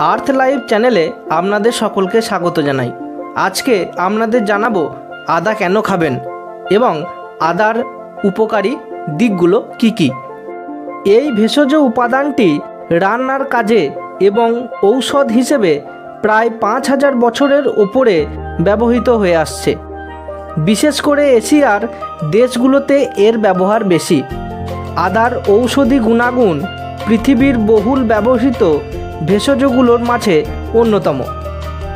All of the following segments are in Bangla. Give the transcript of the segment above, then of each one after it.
আর্থ লাইভ চ্যানেলে আপনাদের সকলকে স্বাগত জানাই। আজকে আপনাদের জানাব আদা কেন খাবেন এবং আদার উপকারী দিকগুলো কি কি। এই ভেষজ উপাদানটি রান্নার কাজে এবং ঔষধ হিসেবে প্রায় পাঁচ হাজার বছরের ওপরে ব্যবহৃত হয়ে আসছে। বিশেষ করে এশিয়ার দেশগুলোতে এর ব্যবহার বেশি। আদার ঔষধি গুণাগুণ পৃথিবীর বহুল ব্যবহৃত ভেষজগুলোর মাঝে অন্যতম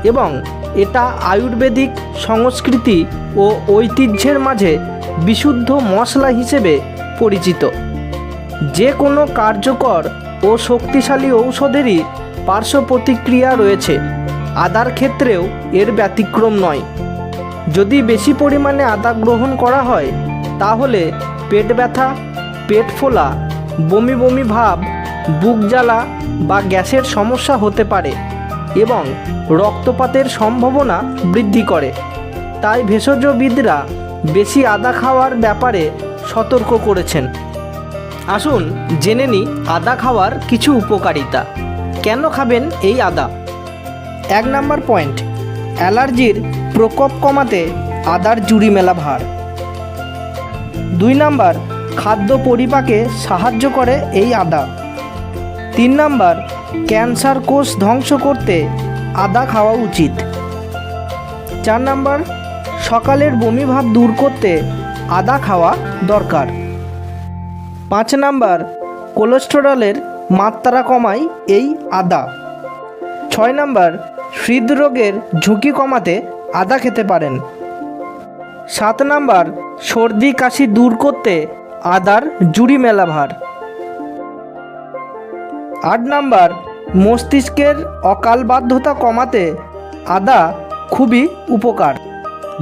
এবং এটা আয়ুর্বেদিক সংস্কৃতি ও ঐতিহ্যের মাঝে বিশুদ্ধ মশলা হিসেবে পরিচিত। যে কোনো কার্যকর ও শক্তিশালী ঔষধেরই পার্শ্ব প্রতিক্রিয়া রয়েছে। আদার ক্ষেত্রেও এর ব্যতিক্রম নয়। যদি বেশি পরিমাণে আদা গ্রহণ করা হয়, তাহলে পেট ব্যথা, পেট ফোলা, বমি বমি ভাব বুক জ্বালা বা গ্যাসের সমস্যা হতে পারে এবং রক্তপাতের সম্ভাবনা বৃদ্ধি করে। তাই ভেষজবিদরা বেশি আদা খাওয়ার ব্যাপারে সতর্ক করেছেন। আসুন জেনে নিই আদা খাওয়ার কিছু উপকারিতা। কেন খাবেন এই আদা? এক নাম্বার পয়েন্ট, অ্যালার্জির প্রকোপ কমাতে আদার জুড়ি মেলা ভার। দুই নাম্বার, খাদ্য পরিপাকে সাহায্য করে এই আদা। তিন নাম্বার, ক্যান্সার কোষ ধ্বংস করতে আদা খাওয়া উচিত। চার নাম্বার, সকালের বমি ভাব দূর করতে আদা খাওয়া দরকার। পাঁচ নাম্বার, কোলেস্টেরলের মাত্রা কমায় এই আদা। ছয় নাম্বার, হৃদরোগের ঝুঁকি কমাতে আদা খেতে পারেন। সাত নাম্বার, সর্দি কাশি দূর করতে আদার জুড়ি মেলা ভার আট নাম্বার, মস্তিষ্কের অকালবাধ্যতা কমাতে আদা খুবই উপকার।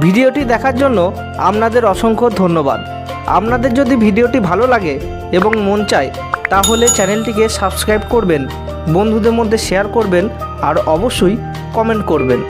ভিডিওটি দেখার জন্য আপনাদের অসংখ্য ধন্যবাদ। আপনাদের যদি ভিডিওটি ভালো লাগে এবং মন চায়, তাহলে চ্যানেলটিকে সাবস্ক্রাইব করবেন, বন্ধুদের মধ্যে শেয়ার করবেন, আর অবশ্যই কমেন্ট করবেন।